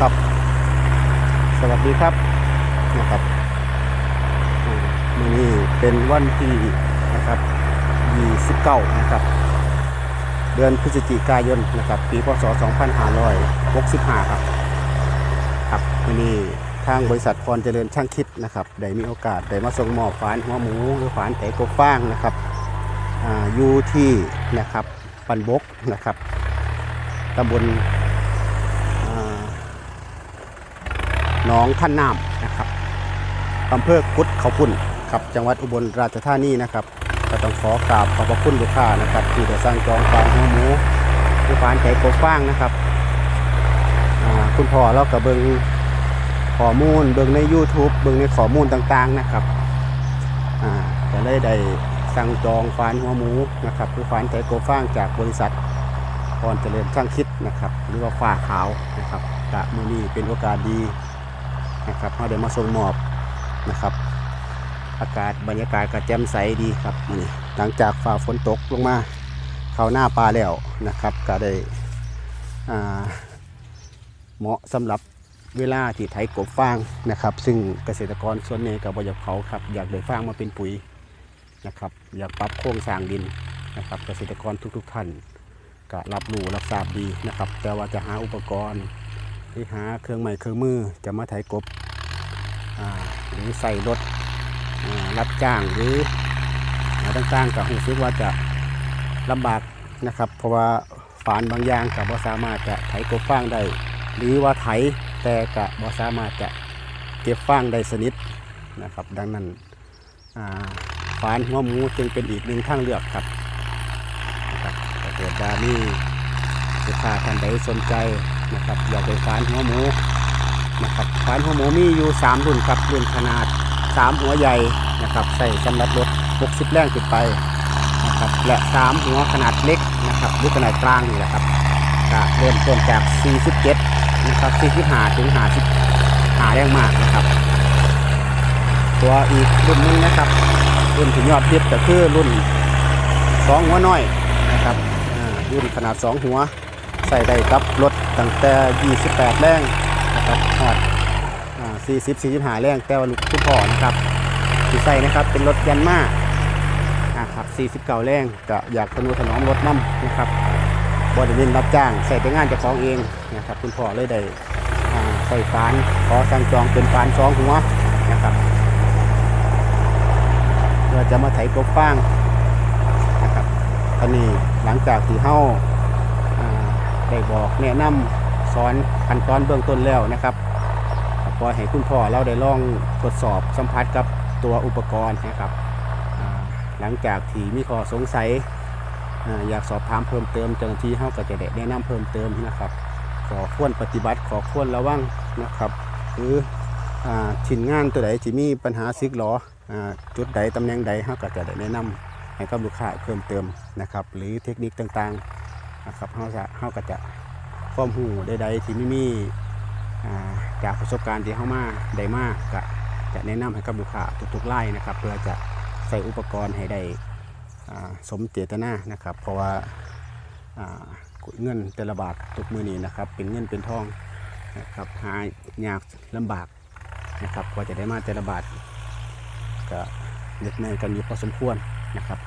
ครับ สวัสดีครับนะครับนี้เป็นวันที่นะครับ29นะครับ เดือนพฤศจิกายนนะครับ ปีพศ 2565 ครับครับวันนี้ทางบริษัทพรเจริญช่างคิดนะครับได้มีโอกาสได้มาส่งหมอบฝานหัวหมูหรือฝานไถกบฟางนะครับออยู่ที่นะครับปันบกนะครับตำบลอ่าห นองท่านน้ำนะครับอำเภอกุดเขาปุ่นครับจังหวัดอุบลราชธานีนะครับก็ต้องขอกราบขอบพระคุณลูกค้านะครับ ที่ได้สร้างจองฟางหัวหมูที่ฟานไก่กบฟางนะครับคุณพ่อเราก็เบิงข้อมูล เบิงใน YouTube เบิงในข้อมูลต่างๆนะครับอ่าก็เลยได้สั่งจองฟานหัวหมูนะครับคือฟานไก่กบฟางจากบริษัทพรเจริญช่างคิดนะครับ หรือว่าฟ้าขาวนะครับกะมือนี้เป็นโอกาสดี นะครับเราได้มาส่งมอบนะครับ อากาศบรรยากาศก็แจ่มใสดีครับนี้หลังจากฝ่าฝนตกลงมา เข้าหน้าปลาแล้วนะครับ ก็ได้เหมาะสำหรับเวลาที่ไถกบฟางนะครับ ซึ่งเกษตรกรส่วนใหญ่กับบอยากเขาครับอยากได้ฟางมาเป็นปุ๋ยนะครับอยากปรับโครงสร้างดินนะครับ เกษตรกรทุกๆท่านก็รับรู้รับทราบดีนะครับ แต่ว่าจะหาอุปกรณ์ หรือหาเครื่องไม้เครื่องมือจะมาไถกบหรือใส่รถรับจ้างหรืออะไรต่างๆกับรู้สึกว่าจะลำบากนะครับ เพราะว่าฝานบางอย่างกับบ่สามารถจะไถกบฟางได้หรือว่าไถแต่กับบ่สามารถจะเก็บฟางได้สนิทนะครับ ดังนั้นฝานหัวหมูจึงเป็นอีกหนึ่งทางเลือกครับนะครับเกิดว่านี่ลูกค้าท่านใดสนใจ นะครับอยากได้ฝานหัวหมูนะครับฝานหัวหมูมีอยู่ 3 รุ่นครับรุ่นขนาดสามหัวใหญ่นะครับใส่สำหรับรถ 60 แรงขึ้นไปนะครับและสามหัวขนาดเล็กนะครับหรือขนาดกลางนี่แหละครับก็เริ่มต้นจาก 47 นะครับ 45 ถึง55แรงมากนะครับ ตัวอีกรุ่นนึงนะครับ รุ่นที่ยอดฮิตก็คือรุ่น 2 หัวน้อยนะครับรุ่นขนาด 2 หัว ใส่ได้กับรถตั้งแต่ 28 แรงนะครับฮอดอ่า40 45 แรงแต่ว่าลูกคุณพ่อนะครับที่ใส่นะครับเป็นรถยันมาอ่าครับ49 แรงก็อยากทนุถนอมรถน้ำนะครับบริเวณรับจ้างใส่ไปงานเจ้าของเองนะครับคุณพ่อเลยได้ใส่ฟานขอสั่งจองเป็นฟานสองหัวนะครับเพื่อจะมาไถกบฟางนะครับตอนนี้หลังจากที่เฮาอ่า ได้บอกแนะนำสอนขั้นตอนเบื้องต้นแล้วนะครับปล่อยให้คุณพ่อเราได้ลองทดสอบสัมผัสกับตัวอุปกรณ์นะครับหลังจากที่มีข้อสงสัยอยากสอบถามเพิ่มเติมเจ้าหน้าที่เขาก็จะได้แนะนำเพิ่มเติมนะครับขอควรปฏิบัติขอควรระวังนะครับหรือชิ้นงานตัวใดที่มีปัญหาซิกหรออจุดใดตำแหน่งใดเขาก็จะได้แนะนำให้กับลูกค้าเพิ่มเติมนะครับ หรือเทคนิคต่างๆ นะครับเขาจะเขาก็จะความหูใดๆที่ไม่มีอ่าจากประสบการณ์ที่เข้ามาได้มากก็จะแนะนำให้กับลูกค้าทุกๆไล่นะครับ เพื่อจะใส่อุปกรณ์ให้ได้สมเจตนานะครับ เพราะว่าเงินแต่ละบาททุกมือนี้นะครับ เป็นเงินเป็นทองนะครับหายากลำบากนะครับกว่าจะได้มาแต่ละบาทก็เหน็ดเหนื่อยกันอยู่พอสมควรนะครับ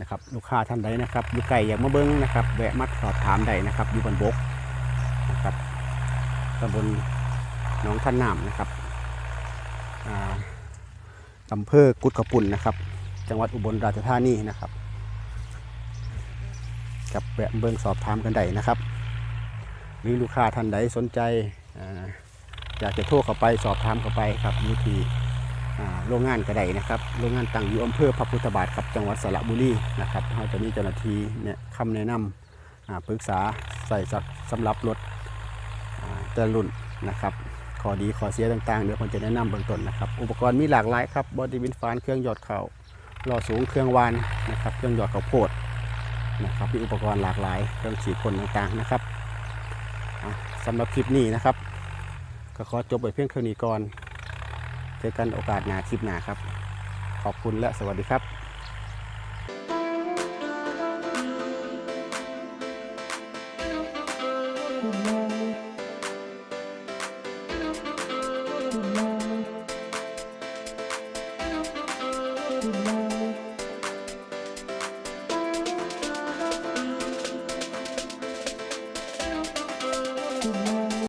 นะครับลูกค้าท่านใดนะครับอยู่ไกลอยากมาเบิ้งนะครับแวะมาสอบถามได้นะครับอยู่บนบกนะครับตำบลหนองท่านน้ำนะครับอำเภอกุดขปุ่นนะครับ จังหวัดอุบลราชธานีนะครับกับแวะเบิงสอบถามกันได้นะครับ หรือลูกค้าท่านใดสนใจออยากจะโทรเข้าไปสอบถามเข้าไปครับยูที่ โรงงานกระไดนะครับ โรงงานตั้งอยู่อำเภอพระพุทธบาทครับจังหวัดสระบุรีนะครับเราจะมีเจ้าหน้าที่เนี่ยคำแนะนำปรึกษาใส่สักสำหรับรถอ่าแต่รุ่นนะครับข้อดีข้อเสียต่างๆเดี๋ยวผมจะแนะนำเบื้องต้นนะครับ อุปกรณ์มีหลากหลายครับบอดี้วินฟานเครื่องหยอดเข่าล้อสูงเครื่องวานนะครับ เครื่องหยอดข้าวโพดนะครับมีอุปกรณ์หลากหลายเครื่องฉีดพ่นต่างๆนะครับสำหรับคลิปนี้นะครับ ก็ขอจบไปเพียงเท่านี้ก่อน เจอกันโอกาสหน้าคลิปหน้าครับ ขอบคุณและสวัสดีครับ